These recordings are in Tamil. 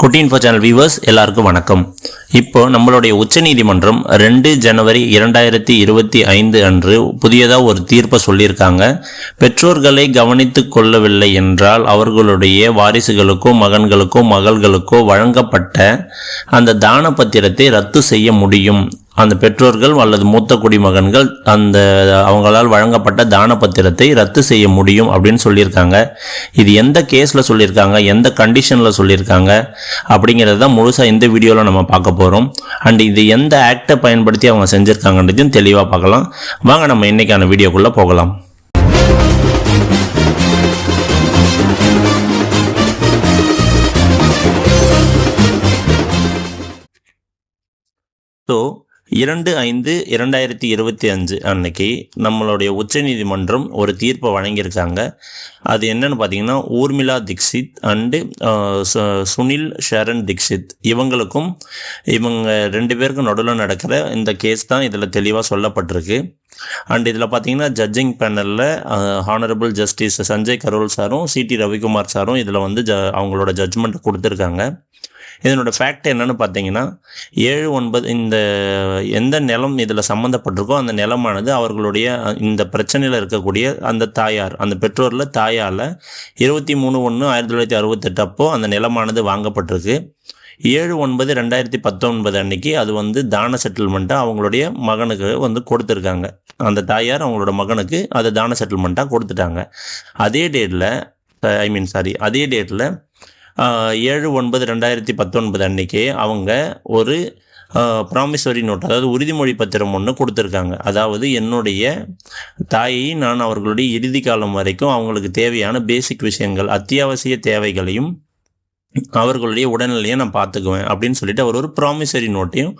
குட்டி இன்ஃபோ சேனல் வியூவர்ஸ் எல்லாருக்கும் வணக்கம். இப்போ நம்மளுடைய உச்சநீதிமன்றம் ரெண்டு ஜனவரி இரண்டாயிரத்தி இருபத்தி ஐந்து அன்று புதியதாக ஒரு தீர்ப்பை சொல்லியிருக்காங்க. பெற்றோர்களை கவனித்து கொள்ளவில்லை என்றால் அவர்களுடைய வாரிசுகளுக்கோ மகன்களுக்கோ மகள்களுக்கோ வழங்கப்பட்ட அந்த தான பத்திரத்தை ரத்து செய்ய முடியும். அந்த பெற்றோர்கள் அல்லது மூத்த குடிமகன்கள் அந்த அவங்களால் வழங்கப்பட்ட தான பத்திரத்தை ரத்து செய்ய முடியும் அப்படின்னு சொல்லியிருக்காங்க. இது எந்த கேஸில் சொல்லியிருக்காங்க? எந்த கண்டிஷனில் சொல்லியிருக்காங்க? அப்படிங்கிறது தான் முழுசாக இந்த வீடியோவில் நம்ம பார்க்க போகிறோம் அண்ட் இது எந்த ஆக்டை பயன்படுத்தி அவங்க செஞ்சுருக்காங்கன்றதையும் தெளிவாக பார்க்கலாம். வாங்க நம்ம இன்றைக்கான வீடியோக்குள்ளே போகலாம். ஸோ இரண்டு ஐந்து இரண்டாயிரத்தி இருபத்தி அஞ்சு அன்னைக்கு நம்மளுடைய உச்சநீதிமன்றம் ஒரு தீர்ப்பை வழங்கியிருக்காங்க. அது என்னன்னு பார்த்தீங்கன்னா ஊர்மிளா தீக்ஷித் அண்டு சுனில் ஷரண் தீக்ஷித். இவங்களுக்கும் இவங்க ரெண்டு பேருக்கும் நடுவில் நடக்கிற இந்த கேஸ் தான் இதில் தெளிவாக சொல்லப்பட்டிருக்கு. அண்ட் இதில் பார்த்தீங்கன்னா ஜட்ஜிங் பேனலில் ஹானரபிள் ஜஸ்டிஸ் சஞ்சய் கரோல் சாரும் சிடி ரவிக்குமார் சாரும் இதில் வந்து ஜ அவங்களோட ஜட்ஜ்மெண்ட் கொடுத்துருக்காங்க. இதனோட ஃபேக்ட் என்னென்னு பார்த்தீங்கன்னா ஏழு ஒன்பது இந்த எந்த நிலம் இதில் சம்மந்தப்பட்டிருக்கோ அந்த நிலமானது அவர்களுடைய இந்த பிரச்சனையில் இருக்கக்கூடிய அந்த தாயார் அந்த பெற்றோரில் தாயால் இருபத்தி மூணு ஒன்று ஆயிரத்தி தொள்ளாயிரத்தி அறுபத்தெட்டு அப்போ அந்த நிலமானது வாங்கப்பட்டிருக்கு. ஏழு ஒன்பது ரெண்டாயிரத்தி பத்தொன்பது அன்னைக்கு அது வந்து தான செட்டில்மெண்ட்டாக அவங்களுடைய மகனுக்கு வந்து கொடுத்துருக்காங்க. அந்த தாயார் அவங்களோட மகனுக்கு அதை தான செட்டில்மெண்ட்டாக கொடுத்துட்டாங்க. அதே டேட்டில் ஐ மீன் சாரி அதே டேட்டில் ஏழு ஒன்பது ரெண்டாயிரத்தி பத்தொன்பது அன்னைக்கு அவங்க ஒரு ப்ராமிசரி நோட் அதாவது உறுதிமொழி பத்திரம் ஒன்று கொடுத்துருக்காங்க. அதாவது என்னுடைய தாயை நான் அவர்களுடைய இறுதி காலம் வரைக்கும் அவங்களுக்கு தேவையான பேசிக் விஷயங்கள் அத்தியாவசிய தேவைகளையும் அவர்களுடைய உடல்நிலையை நான் பார்த்துக்குவேன் அப்படின்னு சொல்லிட்டு அவர் ஒரு ப்ராமிசரி நோட்டையும்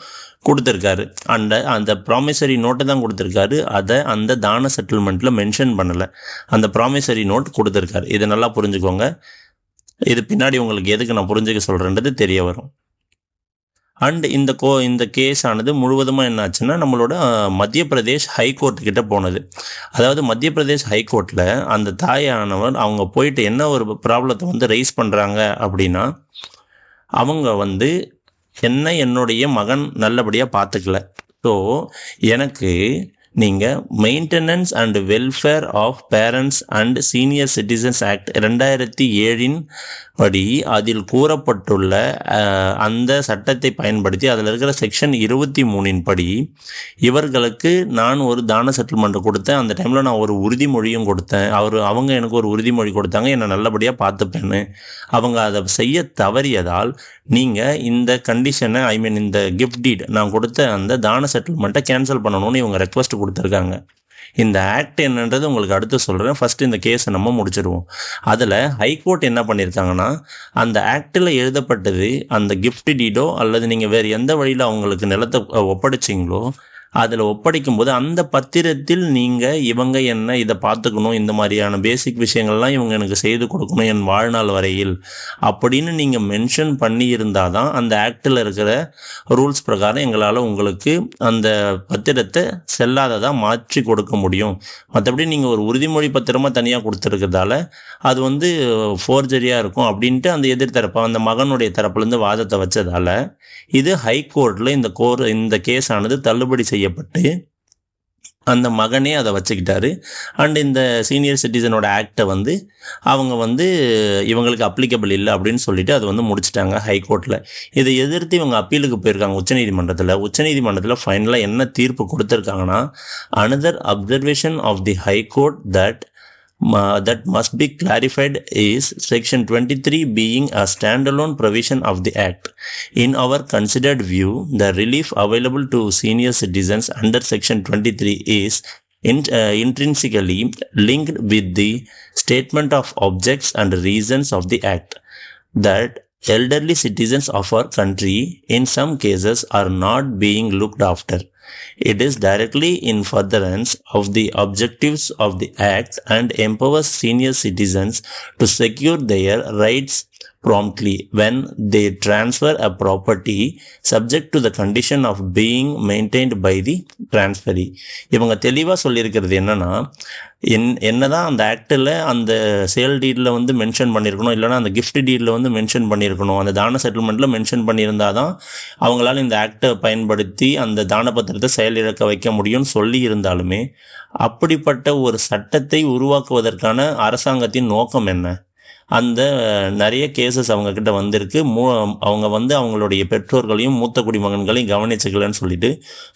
கொடுத்துருக்காரு. அந்த அந்த ப்ராமிசரி நோட்டை தான் கொடுத்துருக்காரு. அதை அந்த தான செட்டில்மெண்ட்டில் மென்ஷன் பண்ணலை. அந்த ப்ராமிசரி நோட் கொடுத்துருக்காரு. இதை நல்லா புரிஞ்சுக்கோங்க. இது பின்னாடி உங்களுக்கு எதுக்கு நான் புரிஞ்சுக்க சொல்கிறேன்றது தெரிய வரும். அண்ட் இந்த கோ இந்த கேஸ் ஆனது முழுவதுமாக என்னாச்சுன்னா நம்மளோட மத்திய பிரதேஷ் ஹைகோர்ட் கிட்ட போனது. அதாவது மத்திய பிரதேஷ் ஹைகோர்ட்டில் அந்த தாயானவர் அவங்க போயிட்டு என்ன ஒரு ப்ராப்ளத்தை வந்து ரைஸ் பண்ணுறாங்க அப்படின்னா அவங்க வந்து என்ன என்னுடைய மகன் நல்லபடியாக பார்த்துக்கல ஸோ எனக்கு நீங்கள் maintenance and welfare of parents and senior citizens act ரெண்டாயிரத்தி ஏழின் படி அதில் கூறப்பட்டுள்ள அந்த சட்டத்தை பயன்படுத்தி அதில் இருக்கிற செக்ஷன் இருபத்தி மூணின் படி இவர்களுக்கு நான் ஒரு தான செட்டில்மெண்ட் கொடுத்தேன். அந்த டைமில் நான் ஒரு உறுதிமொழியும் கொடுத்தேன். அவர் அவங்க எனக்கு ஒரு உறுதிமொழி கொடுத்தாங்க. என்னை நல்லபடியாக பார்த்துப்பேன்னு. அவங்க அதை செய்ய தவறியதால் நீங்கள் இந்த கண்டிஷனை ஐ மீன் இந்த கிஃப்ட் டீட் நான் கொடுத்த அந்த தான செட்டில்மெண்ட்டை கேன்சல் பண்ணணும்னு இவங்க ரெக்வஸ்ட் கொடுத்துருக்காங்க. இந்த ஆக்ட் என்னன்றது உங்களுக்கு அடுத்து சொல்கிறேன் ஃபர்ஸ்ட் இந்த கேஸை நம்ம முடிச்சிடுவோம் அதில் ஹைகோர்ட் என்ன பண்ணியிருக்காங்கன்னா அந்த ஆக்டில் எழுதப்பட்டது அந்த கிஃப்ட் டீடோ அல்லது நீங்கள் வேறு எந்த வழியில் அவங்களுக்கு நிலத்தை ஒப்படைச்சிங்களோ அதில் ஒப்படைக்கும் போது அந்த பத்திரத்தில் நீங்கள் இவங்க என்ன இதை பார்த்துக்கணும் இந்த மாதிரியான பேசிக் விஷயங்கள்லாம் இவங்க எனக்கு செய்து கொடுக்கணும் என் வாழ்நாள் வரையில் அப்படின்னு நீங்கள் மென்ஷன் பண்ணியிருந்தால் தான் அந்த ஆக்டில் இருக்கிற ரூல்ஸ் பிரகாரம் எங்களால் உங்களுக்கு அந்த பத்திரத்தை செல்லாததாக மாற்றி கொடுக்க முடியும். மற்றபடி நீங்கள் ஒரு உறுதிமொழி பத்திரமாக தனியாக கொடுத்துருக்கிறதால அது வந்து ஃபோர்ஜரியாக இருக்கும் அப்படின்ட்டு அந்த எதிர்த்தரப்பு அந்த மகனுடைய தரப்புலேருந்து வாதத்தை வச்சதால இது ஹைகோர்ட்டில் இந்த கோர் இந்த கேஸ் ஆனது தள்ளுபடி செய்யப்பட்டு அந்த மகனே அதை வச்சுக்கிட்டாரு. அண்ட் இந்த சீனியர் சிட்டிசனோட ஆக்டை வந்து அவங்க வந்து இவங்களுக்கு அப்ளிகபிள் இல்லை அப்படின்னு சொல்லிட்டு அது வந்து முடிச்சிட்டாங்க ஹைகோர்ட்டில் இதை எதிர்த்து இவங்க அப்பீலுக்கு போயிருக்காங்க உச்சநீதிமன்றத்தில். உச்சநீதிமன்றத்தில் ஃபைனலாக என்ன தீர்ப்பு கொடுத்துருக்காங்கன்னா another observation of the high court that that must be clarified is section 23 being a standalone provision of the act. In our considered view the relief available to senior citizens under section 23 is in, uh, intrinsically linked with the statement of objects and reasons of the act. That elderly citizens of our country in some cases are not being looked after it is directly in furtherance of the objectives of the Act and empowers senior citizens to secure their rights promptly. When they transfer a property subject to the condition of being maintained by the transferee. இவங்க தெளிவாக சொல்லியிருக்கிறது என்னன்னா என் என்னதான் அந்த ஆக்டில் அந்த சேல் டீடில் வந்து மென்ஷன் பண்ணியிருக்கணும் இல்லைனா அந்த கிஃப்ட் டீடில் வந்து மென்ஷன் பண்ணியிருக்கணும் அந்த தான செட்டில்மெண்ட்டில் மென்ஷன் பண்ணியிருந்தால் தான் அவங்களால இந்த ஆக்டை பயன்படுத்தி அந்த தான பத்திரத்தை செயலிழக்க வைக்க முடியும்னு சொல்லி இருந்தாலுமே அப்படிப்பட்ட ஒரு சட்டத்தை உருவாக்குவதற்கான அரசாங்கத்தின் நோக்கம் என்ன? அந்த நிறைய கேசஸ் அவங்க கிட்ட வந்திருக்கு. மூ அவங்க வந்து அவங்களுடைய பெற்றோர்களையும் மூத்த குடிமகன்களையும் கவனிச்சுக்கலன்னு சொல்லிட்டு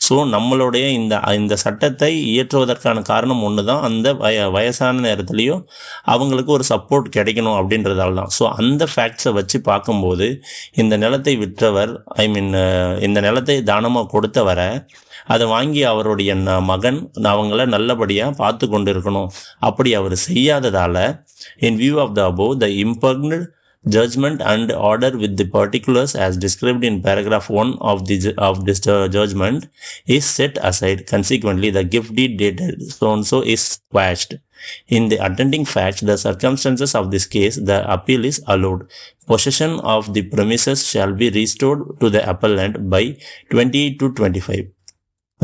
ஸோ நம்மளுடைய இந்த இந்த சட்டத்தை இயற்றுவதற்கான காரணம் ஒன்று தான் அந்த வய வயசான நேரத்துலையும் அவங்களுக்கு ஒரு சப்போர்ட் கிடைக்கணும் அப்படின்றதால தான். ஸோ அந்த ஃபேக்ட்ஸை வச்சு பார்க்கும்போது இந்த நிலத்தை விற்றவர் ஐ மீன் இந்த நிலத்தை தானமாக கொடுத்தவரை அதை வாங்கி அவருடைய ந- மகன் அவங்கள நல்லபடியாக பார்த்து கொண்டு இருக்கணும் அப்படி அவர் செய்யாததால் in view of the above the impugned judgment and order with the particulars as described in paragraph 1 of the ju- of this uh, judgment is set aside consequently the gift deed dated so and so is quashed in the attending facts the circumstances of this case the appeal is allowed possession of the premises shall be restored to the appellant by 28 to 25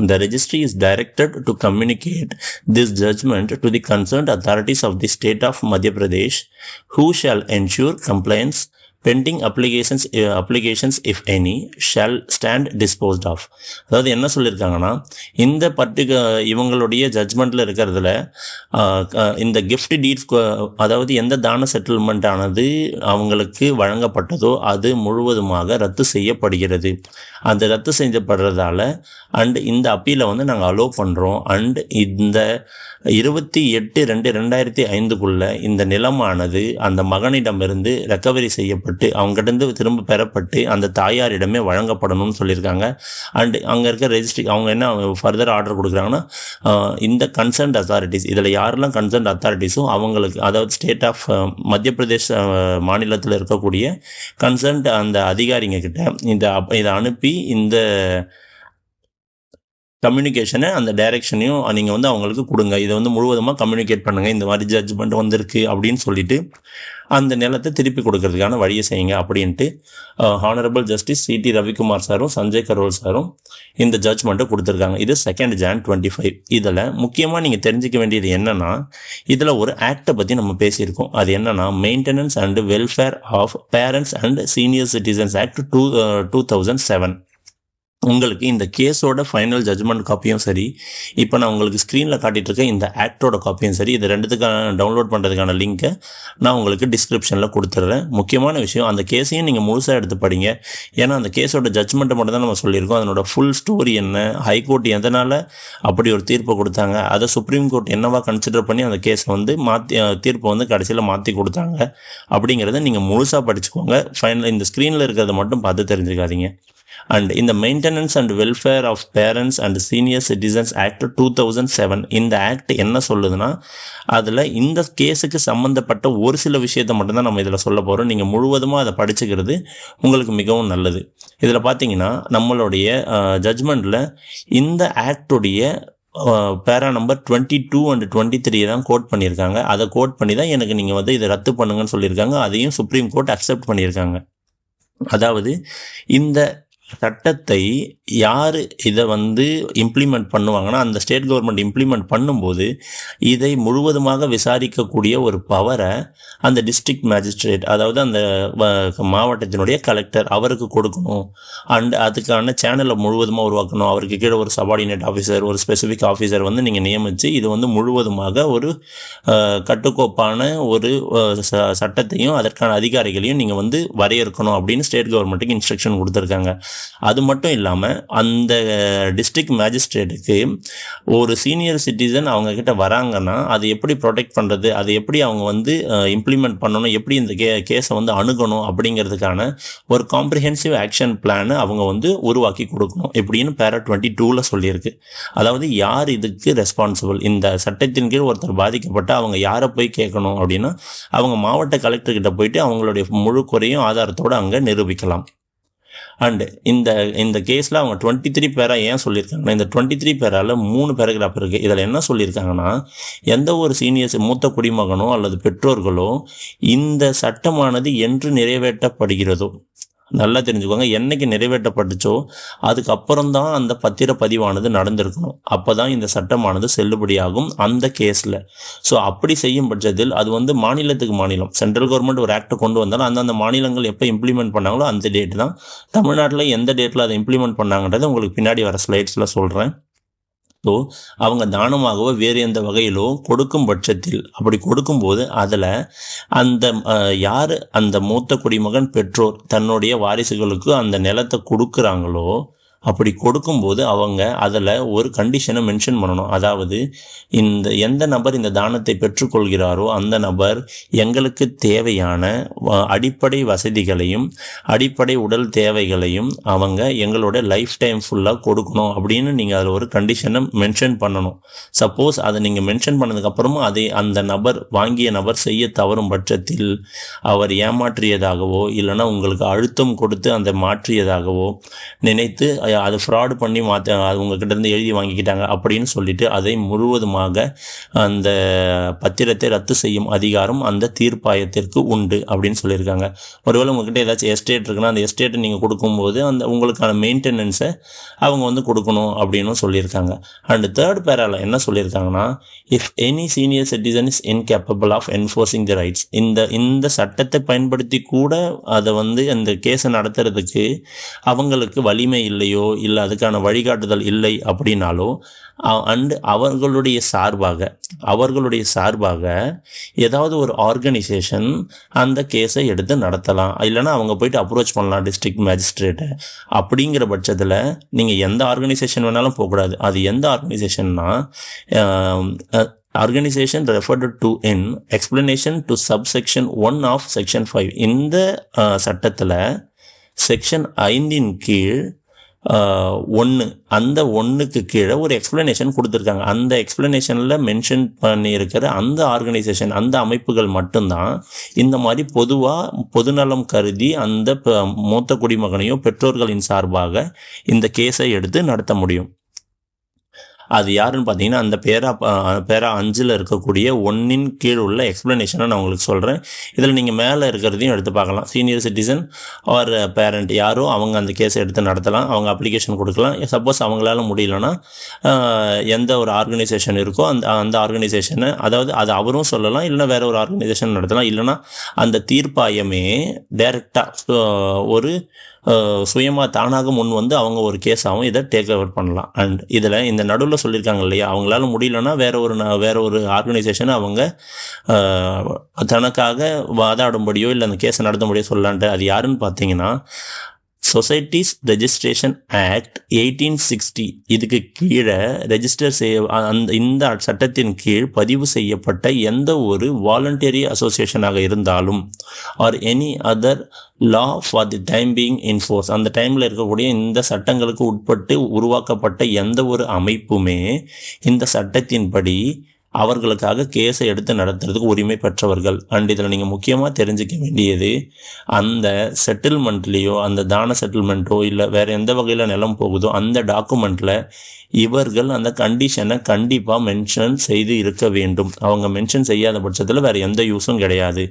the registry is directed to communicate this judgment to the concerned authorities of the state of Madhya Pradesh, who shall ensure compliance pending applications applications if any shall stand disposed of அதாவது என்ன சொல்லியிருக்காங்கன்னா இந்த பர்டிகு இவங்களுடைய ஜட்ஜ்மெண்ட்டில் இருக்கிறதுல இந்த கிஃப்ட் டீட்ஸ் அதாவது எந்த தான செட்டில்மெண்ட் ஆனது அவங்களுக்கு வழங்கப்பட்டதோ அது முழுவதுமாக ரத்து செய்யப்படுகிறது. அந்த ரத்து செய்யப்படுறதால அண்ட் இந்த அப்பீலை வந்து நாங்கள் அலோவ் பண்ணுறோம் அண்ட் இந்த இருபத்தி எட்டு ரெண்டு ரெண்டாயிரத்தி ஐந்துக்குள்ளே இந்த நிலமானது அந்த மகனிடமிருந்து ரெக்கவரி செய்யப்பட்டு அவங்ககிட்டருந்து திரும்ப பெறப்பட்டு அந்த தாயாரிடமே வழங்கப்படணும்னு சொல்லியிருக்காங்க. அண்ட் அங்கே இருக்க ரெஜிஸ்ட்ரி அவங்க என்ன ஃபர்தர் ஆர்டர் கொடுக்குறாங்கன்னா இந்த கன்சர்ன்ட் அத்தாரிட்டிஸ் இதில் யாரெல்லாம் கன்சர்ன்ட் அத்தாரிட்டிஸோ அவங்களுக்கு அதாவது ஸ்டேட் ஆஃப் மத்திய பிரதேஷ் மாநிலத்தில் இருக்கக்கூடிய கன்சர்ன்ட் அந்த அதிகாரிங்க கிட்ட இந்த அப்- இதை அனுப்பி இந்த கம்யூனிகேஷனை அந்த டைரெக்ஷனையும் நீங்கள் வந்து அவங்களுக்கு கொடுங்க. இதை வந்து முழுவதுமாக கம்யூனிகேட் பண்ணுங்கள் இந்த மாதிரி ஜட்ஜ்மெண்ட் வந்திருக்கு அப்படின்னு சொல்லிட்டு அந்த நிலத்தை திருப்பி கொடுக்கறதுக்கான வழியை செய்யுங்க அப்படின்ட்டு ஹானரபிள் ஜஸ்டிஸ் சிடி ரவிக்குமார் சாரும் சஞ்சய் கரோல் சாரும் இந்த ஜட்ஜ்மெண்ட்டை கொடுத்துருக்காங்க. இது செகண்ட் ஜான் டுவெண்ட்டி ஃபைவ் இதில் முக்கியமாக நீங்கள் தெரிஞ்சிக்க வேண்டியது என்னன்னா இதில் ஒரு ஆக்டை பற்றி நம்ம பேசியிருக்கோம். அது என்னென்னா maintenance and welfare of parents and senior citizens act two two thousand seven உங்களுக்கு இந்த கேஸோட ஃபைனல் ஜட்ஜ்மெண்ட் காப்பியும் சரி இப்போ நான் உங்களுக்கு ஸ்க்ரீனில் காட்டிகிட்டு இருக்க இந்த ஆக்டோட காப்பியும் சரி இது ரெண்டுத்துக்கான டவுன்லோட் பண்ணுறதுக்கான லிங்க்கை நான் உங்களுக்கு டிஸ்கிரிப்ஷனில் கொடுத்துட்றேன் முக்கியமான விஷயம் அந்த கேஸையும் நீங்கள் முழுசாக எடுத்து படிங்க. ஏன்னா அந்த கேஸோட ஜட்ஜ்மெண்ட்டை மட்டும் தான் நம்ம சொல்லியிருக்கோம். அதனோட ஃபுல் ஸ்டோரி என்ன ஹைகோர்ட் எதனால் அப்படி ஒரு தீர்ப்பை கொடுத்தாங்க அதை சுப்ரீம் கோர்ட் என்னவா கன்சிடர் பண்ணி அந்த கேஸை வந்து மாற்றி தீர்ப்பை வந்து கடைசியில் மாற்றி கொடுத்தாங்க அப்படிங்கிறத நீங்கள் முழுசாக படிச்சுக்கோங்க. ஃபைனல் இந்த ஸ்க்ரீனில் இருக்கிறத மட்டும் பார்த்து தெரிஞ்சுக்காதீங்க. அண்ட் இந்த maintenance and welfare of parents and senior citizens act two thousand seven இந்த ஆக்ட் என்ன சொல்லுதுன்னா அதில் இந்த கேஸுக்கு சம்மந்தப்பட்ட ஒரு சில விஷயத்தை மட்டும்தான் நம்ம இதில் சொல்ல போகிறோம் நீங்கள் முழுவதுமாக அதை படிச்சுக்கிறது உங்களுக்கு மிகவும் நல்லது. இதில் பார்த்தீங்கன்னா நம்மளுடைய ஜட்ஜ்மெண்ட்டில் இந்த ஆக்டுடைய para number twenty two and twenty three தான் கோட் பண்ணியிருக்காங்க. அதை கோட் பண்ணி தான் எனக்கு நீங்கள் வந்து இதை ரத்து பண்ணுங்கன்னு சொல்லியிருக்காங்க. அதையும் சுப்ரீம் கோர்ட் அக்செப்ட் பண்ணியிருக்காங்க. அதாவது இந்த சட்டத்தை யார் இதை வந்து இம்ப்ளிமெண்ட் பண்ணுவாங்கன்னா அந்த ஸ்டேட் கவர்மெண்ட் இம்ப்ளிமெண்ட் பண்ணும்போது இதை முழுவதுமாக விசாரிக்கக்கூடிய ஒரு பவரை அந்த டிஸ்ட்ரிக்ட் மேஜிஸ்ட்ரேட் அதாவது அந்த வ- மாவட்டத்தினுடைய கலெக்டர் அவருக்கு கொடுக்கணும். அண்ட் அதுக்கான சேனலை முழுவதுமாக உருவாக்கணும். அவருக்கு கீழே ஒரு சபார்டினேட் ஆஃபீஸர் ஒரு ஸ்பெசிஃபிக் ஆஃபீஸர் வந்து நீங்கள் நியமித்து இது வந்து முழுவதுமாக ஒரு கட்டுக்கோப்பான ஒரு ச- சட்டத்தையும் அதற்கான அதிகாரிகளையும் நீங்கள் வந்து வரையறுக்கணும் அப்படின்னு ஸ்டேட் கவர்மெண்ட்டுக்கு இன்ஸ்ட்ரக்ஷன் கொடுத்துருக்காங்க. அது மட்டும் இல்லாமல் அந்த டிஸ்ட்ரிக்ட் மேஜிஸ்ட்ரேட்டுக்கு ஒரு சீனியர் சிட்டிசன் அவங்க கிட்ட வராங்கன்னா அது எப்படி ப்ரொடெக்ட் பண்ணுறது அது எப்படி அவங்க வந்து இம்ப்ளிமெண்ட் பண்ணணும் எப்படி இந்த கே கேஸை வந்து அணுகணும் அப்படிங்கிறதுக்கான ஒரு காம்ப்ரிஹென்சிவ் ஆக்ஷன் பிளானை அவங்க வந்து உருவாக்கி கொடுக்கணும் எப்படின்னு பேரா டுவெண்ட்டி டூவில் சொல்லியிருக்கு. அதாவது யார் இதுக்கு ரெஸ்பான்சிபிள் இந்த சட்டத்தின் கீழ் ஒருத்தர் பாதிக்கப்பட்ட அவங்க யாரை போய் கேட்கணும் அப்படின்னா அவங்க மாவட்ட கலெக்டர் கிட்ட போயிட்டு அவங்களுடைய முழு குறையும் ஆதாரத்தோடு அங்கே நிரூபிக்கலாம். அண்டு இந்த இந்த கேஸில் அவங்க டுவெண்ட்டி த்ரீ பேரா ஏன் சொல்லியிருக்காங்கன்னா இந்த டுவெண்ட்டி த்ரீ பேரால் மூணு பேராகிராஃப் இருக்குது இதில் என்ன சொல்லியிருக்காங்கன்னா எந்த ஒரு சீனியர்ஸ் மூத்த குடிமகனோ அல்லது பெற்றோர்களோ இந்த சட்டமானது என்று நிறைவேற்றப்படுகிறதோ நல்லா தெரிஞ்சுக்கோங்க. என்னைக்கு நிறைவேற்றப்பட்டுச்சோ அதுக்கப்புறம் தான் அந்த பத்திர பதிவானது நடந்திருக்கணும். அப்போ தான் இந்த சட்டமானது செல்லுபடியாகும் அந்த கேஸில். ஸோ அப்படி செய்யும் பட்சத்தில் அது வந்து மாநிலத்துக்கு மாநிலம். சென்ட்ரல் கவர்மெண்ட் ஒரு ஆக்ட் கொண்டு வந்தாலும் அந்தந்த மாநிலங்கள் எப்போ இம்ப்ளிமெண்ட் பண்ணாங்களோ அந்த டேட் தான். தமிழ்நாட்டில் எந்த டேட்டில் அதை இம்ப்ளிமெண்ட் பண்ணாங்கன்றதை உங்களுக்கு பின்னாடி வர ஸ்லைட்ஸில் சொல்கிறேன் ஸோ அவங்க தானமாகவோ வேறு எந்த வகையிலோ கொடுக்கும் பட்சத்தில் அப்படி கொடுக்கும்போது அதில் அந்த யார் அந்த மூத்த குடிமகன் பெற்றோர் தன்னுடைய வாரிசுகளுக்கு அந்த நிலத்தை கொடுக்குறாங்களோ அப்படி கொடுக்கும்போது அவங்க அதில் ஒரு கண்டிஷனை மென்ஷன் பண்ணணும். அதாவது இந்த எந்த நபர் இந்த தானத்தை பெற்றுக்கொள்கிறாரோ அந்த நபர் எங்களுக்கு தேவையான வ- அடிப்படை வசதிகளையும் அடிப்படை உடல் தேவைகளையும் அவங்க எங்களோட லைஃப் டைம் ஃபுல்லாக கொடுக்கணும் அப்படின்னு நீங்கள் அதில் ஒரு கண்டிஷனை மென்ஷன் பண்ணணும். சப்போஸ் அதை நீங்கள் மென்ஷன் பண்ணதுக்கப்புறமும் அதை அந்த நபர் வாங்கிய நபர் செய்ய தவறும் பட்சத்தில் அவர் ஏமாற்றியதாகவோ இல்லைன்னா உங்களுக்கு அழுத்தம் கொடுத்து அந்த மாற்றியதாகவோ நினைத்து அதை ஃப்ராடு பண்ணி மாற்ற அது உங்ககிட்ட இருந்து எழுதி வாங்கிக்கிட்டாங்க அப்படின்னு சொல்லிட்டு அதை முழுவதுமாக அந்த பத்திரத்தை ரத்து செய்யும் அதிகாரம் அந்த தீர்ப்பாயத்திற்கு உண்டு அப்படின்னு சொல்லியிருக்காங்க. ஒருவேளை உங்ககிட்ட ஏதாச்சும் எஸ்டேட் இருக்குன்னா அந்த எஸ்டேட்டை நீங்கள் கொடுக்கும்போது அந்த உங்களுக்கான மெயின்டெனன்ஸை அவங்க வந்து கொடுக்கணும் அப்படின்னு சொல்லியிருக்காங்க. அண்ட் தேர்ட் பேராவில் என்ன சொல்லியிருக்காங்கன்னா if any senior citizen is incapable of enforcing the rights இந்த இந்த சட்டத்தை பயன்படுத்தி கூட அதை வந்து அந்த கேஸை நடத்துறதுக்கு அவங்களுக்கு வலிமை இல்லையோ இல்லை அதுக்கான வழிகாட்டுதல் இல்லை அப்படின்னாலோ அண்டு அவர்களுடைய சார்பாக அவர்களுடைய சார்பாக ஏதாவது ஒரு ஆர்கனைசேஷன் அந்த கேஸை எடுத்து நடத்தலாம். இல்லைன்னா அவங்க போயிட்டு அப்ரோச் பண்ணலாம் டிஸ்ட்ரிக்ட் மேஜிஸ்ட்ரேட்டை அப்படிங்கிற பட்சத்தில் நீங்கள் எந்த ஆர்கனைசேஷன் வேணாலும் போகக்கூடாது. அது எந்த ஆர்கனைசேஷன்னா organisation referred to in explanation to subsection one of section five இந்த சட்டத்தில் செக்ஷன் ஐந்தின் கீழ் ஒன்று அந்த ஒன்றுக்கு கீழே ஒரு எக்ஸ்பிளனேஷன் கொடுத்துருக்காங்க. அந்த எக்ஸ்பிளனேஷனில் மென்ஷன் பண்ணியிருக்கிற அந்த ஆர்கனைசேஷன் அந்த அமைப்புகள் மட்டும்தான் இந்த மாதிரி பொதுவாக பொதுநலம் கருதி அந்த ப- மூத்த குடிமகனையோ பெற்றோர்களின் சார்பாக இந்த கேஸை எடுத்து நடத்த முடியும். அது யாருன்னு பார்த்தீங்கன்னா அந்த பேரா பேரா அஞ்சில் இருக்கக்கூடிய ஒன்னின் கீழ் உள்ள எக்ஸ்ப்ளனேஷனை நான் உங்களுக்கு சொல்கிறேன் இதில் நீங்கள் மேலே இருக்கிறதையும் எடுத்து பார்க்கலாம். சீனியர் சிட்டிசன் ஆர் பேரண்ட் யாரோ அவங்க அந்த கேஸை எடுத்து நடத்தலாம். அவங்க அப்ளிகேஷன் கொடுக்கலாம். சப்போஸ் அவங்களால முடியலன்னா எந்த ஒரு ஆர்கனைசேஷன் இருக்கோ அந்த அந்த ஆர்கனைசேஷனை அதாவது அது அவரும் சொல்லலாம் இல்லைன்னா வேற ஒரு ஆர்கனைசேஷன் நடத்தலாம். இல்லைன்னா அந்த தீர்ப்பாயமே டைரெக்டாக ஒரு சுயமாக தானாக முன் வந்து அவங்க ஒரு கேஸாகவும் இதை டேக் ஓவர் பண்ணலாம். அண்ட் இதில் இந்த நடுவில் சொல்லியிருக்காங்க இல்லையா? அவங்களால முடியலன்னா வேற ஒரு ந- வேற ஒரு ஆர்கனைசேஷனை அவங்க தனக்காக வாதாடும்படியோ இல்லை அந்த கேஸை நடத்தும்படியோ சொல்லலான்ட்டு அது யாருன்னு பார்த்தீங்கன்னா societies registration act eighteen sixty இதுக்கு கீழே ரெஜிஸ்டர் செய்ய அந்த இந்த சட்டத்தின் கீழ் பதிவு செய்யப்பட்ட எந்த ஒரு வாலண்டரி அசோசியேஷனாக இருந்தாலும் or any other law for the time being in force அந்த டைமில் இருக்கக்கூடிய இந்த சட்டங்களுக்கு உட்பட்டு உருவாக்கப்பட்ட எந்த ஒரு அமைப்புமே இந்த சட்டத்தின்படி அவர்களுக்காக கேஸை எடுத்து நடத்துறதுக்கு உரிமை பெற்றவர்கள். அண்ட் இதில் நீங்கள் முக்கியமாக தெரிஞ்சுக்க வேண்டியது அந்த செட்டில்மெண்ட்லேயோ அந்த தான செட்டில்மெண்ட்டோ இல்லை வேறு எந்த வகையில் நிலம் போகுதோ அந்த டாக்குமெண்ட்டில் இவர்கள் அந்த கண்டிஷனை கண்டிப்பாக மென்ஷன் செய்து இருக்க வேண்டும். அவங்க மென்ஷன் செய்யாத பட்சத்தில் வேறு எந்த யூஸும் கிடையாது.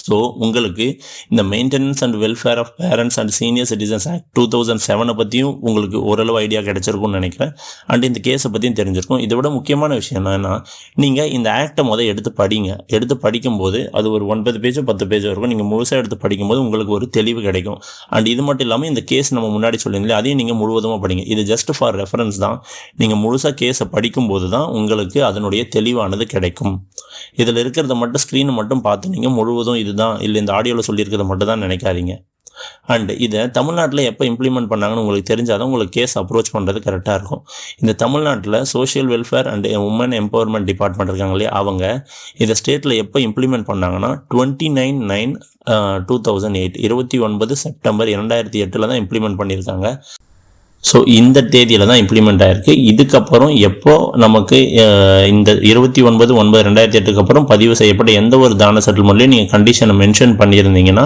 ஸோ உங்களுக்கு இந்த maintenance and welfare of parents and senior citizens act two thousand செவனை பற்றியும் உங்களுக்கு ஓரளவு ஐடியா கிடைச்சிருக்கும்னு நினைக்கிறேன். அண்ட் இந்த கேஸை பற்றியும் தெரிஞ்சிருக்கும். இதை விட முக்கியமான விஷயம் என்னன்னா நீங்கள் இந்த ஆக்டை முதல் எடுத்து படிங்க. எடுத்து படிக்கும்போது அது ஒரு ஒன்பது பேஜோ பத்து பேஜோ இருக்கும். நீங்கள் முழுசாக எடுத்து படிக்கும்போது உங்களுக்கு ஒரு தெளிவு கிடைக்கும். அண்ட் இது மட்டும் இல்லாமல் இந்த கேஸ் நம்ம முன்னாடி சொல்லியிருந்தீங்களே அதையும் நீங்கள் முழுவதுமாக படிங்க. இது ஜஸ்ட் ஃபார் ரெஃபரன்ஸ் தான். நீங்கள் முழுசாக கேஸை படிக்கும்போது தான் உங்களுக்கு அதனுடைய தெளிவானது கிடைக்கும். இதில் இருக்கிறத மட்டும் ஸ்க்ரீனை மட்டும் பார்த்து நீங்கள் முழுவதும் இதுதான் இல்லை இந்த ஆடியோவில் சொல்லியிருக்கிறத மட்டும் தான் நினைக்காதீங்க. அண்ட் இதை தமிழ்நாட்டில் எப்போ இம்ப்ளிமெண்ட் பண்ணாங்கன்னு உங்களுக்கு தெரிஞ்சாதான் உங்களுக்கு கேஸ் அப்ரோச் பண்ணுறது கரெக்டாக இருக்கும். இந்த தமிழ்நாட்டில் social welfare and women empowerment department இருக்காங்க இல்லையா அவங்க இதை ஸ்டேட்டில் எப்போ இம்ப்ளிமெண்ட் பண்ணாங்கன்னா twenty nine nine two thousand eight இருபத்தி ஒன்பது செப்டம்பர் இரண்டாயிரத்தி எட்டில் தான் இம்ப்ளிமெண்ட் பண்ணியிருக்காங்க. ஸோ இந்த தேதியில் தான் இம்ப்ளிமெண்ட் ஆயிருக்கு. இதுக்கப்புறம் எப்போ நமக்கு இந்த இருபத்தி ஒன்பது ஒன்பது ரெண்டாயிரத்தி எட்டுக்கு அப்புறம் பதிவு செய்யப்பட்ட எந்த ஒரு தான செட்டில்மெண்ட்லையும் நீங்கள் கண்டிஷனை மென்ஷன் பண்ணியிருந்தீங்கன்னா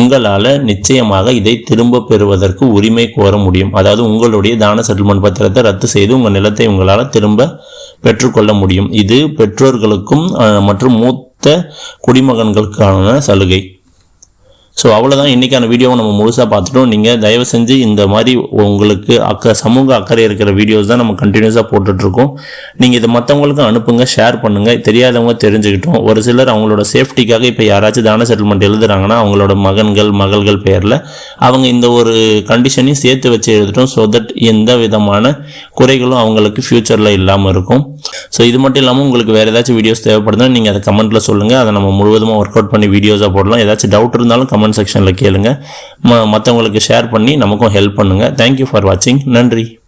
உங்களால் நிச்சயமாக இதை திரும்ப பெறுவதற்கு உரிமை கோர முடியும். அதாவது உங்களுடைய தான செட்டில்மெண்ட் பத்திரத்தை ரத்து செய்து உங்கள் நிலத்தை உங்களால் திரும்ப பெற்றுக்கொள்ள முடியும். இது பெற்றோர்களுக்கும் மற்றும் மூத்த குடிமகன்களுக்கான சலுகை. ஸோ அவ்வளோதான் இன்றைக்கான வீடியோவை நம்ம முழுசாக பார்த்துட்டோம். நீங்கள் தயவு செஞ்சு இந்த மாதிரி உங்களுக்கு அக்க சமூக அக்கறை இருக்கிற வீடியோஸ் தான் நம்ம கண்டினியூஸாக போட்டுட்ருக்கோம். நீங்கள் இதை மற்றவங்களுக்கும் அனுப்புங்க ஷேர் பண்ணுங்கள் தெரியாதவங்க தெரிஞ்சுக்கிட்டோம். ஒரு சிலர் அவங்களோட சேஃப்டிக்காக இப்போ யாராச்சும் தான செட்டில்மெண்ட் எழுதுறாங்கன்னா அவங்களோட மகன்கள் மகள்கள் பெயரில் அவங்க இந்த ஒரு கண்டிஷனையும் சேர்த்து வச்சு எழுதிட்டோம். ஸோ தட் எந்த விதமான குறைகளும் அவங்களுக்கு ஃப்யூச்சரில் இல்லாமல் இருக்கும். ஸோ இது மட்டும் இல்லாமல் உங்களுக்கு வேறு ஏதாச்சும் வீடியோஸ் தேவைப்படுதுன்னா நீங்கள் அதை கமெண்ட்டில் சொல்லுங்கள் அதை நம்ம முழுவதுமாக ஒர்க் அவுட் பண்ணி வீடியோஸாக போடலாம். ஏதாச்சும் டவுட் இருந்தாலும் கமெண்ட் செக்ஷனில் கேளுங்க. ம மற்றவங்களுக்கு ஷேர் பண்ணி நமக்கும் ஹெல்ப் பண்ணுங்கள் தேங்க்யூ ஃபார் வாட்சிங் நன்றி.